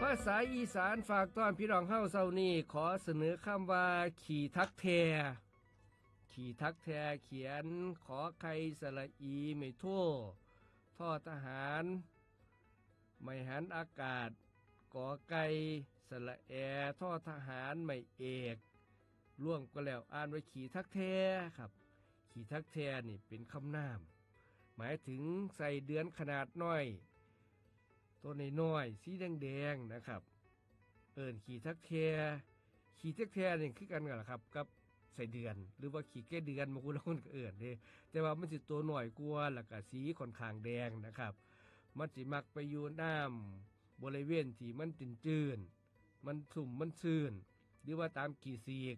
ภาษาอีสานฝากต้อนพี่น้องเฮาเซานี้ขอเสนอคำว่า ขี่ทักแทขี่ทักแทเขียนขอไข่สระอีไม่ทั่วท่อทหาร ไม่หันอากาศกอไก่สระแอท่อทหารไม่เอกร่วมก็แล้วอ่านไว้ขี่ทักแทครับ ขี่ทักแทนี่เป็นคำนาม หมายถึงใส่เดือนขนาดน้อย ตัวน้อยๆสีแดงๆนะครับ เอิญขี่ทักแทขี่ทักแทนี่คือกันกันละครับ กับใส่เดือน หรือว่าขี่แก้เดือนมาคุณละคนกเอิญเด้แต่ว่ามันสิตัวหน่อยกว่าแล้วก็สีค่อนข้างแดงนะครับ มันสิมักไปอยู่น้ำบริเวณที่มันจืนจืนมันสุ่มมันซื่นหรือว่าตามกี่สีก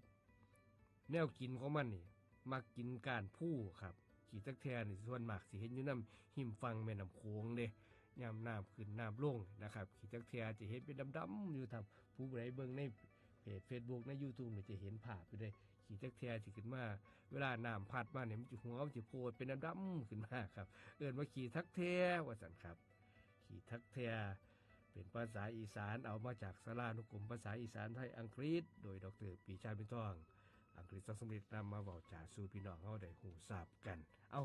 แนวกินของมันนี่มักกินการผู้ครับ ขี่ตักแทนี่ส่วนมากสิเห็นอยู่น้ำหิมฟังแม่น้ำโขงเด้ ยามน้ำขึ้นน้ำลงนะครับขี่ตักแทจะเห็นเป็นดำๆอยู่ทำผู้ใดเบิ่งในเพจเฟซบุ๊กในยูทูบจะเห็นภาพอยู่ได้ขี่ตักแทที่ขึ้นมา เวลาน้ำพัดมาเนี่ยมันจะหัวมันจะโพดเป็นดำๆขึ้นมาครับเอิ้นว่าขี่ทักแทว่าสันครับ ขี่ทักแทเป็นภาษาอีสานเอามาจากสารานุกรมภาษาอีสานไทยอังกฤษ โดยดรปีชาเป็นทอง อังกฤษสังสมฤทธิ์นำมาบอกจ่าสู่พี่น้องเขาได้หูทราบกัน เอา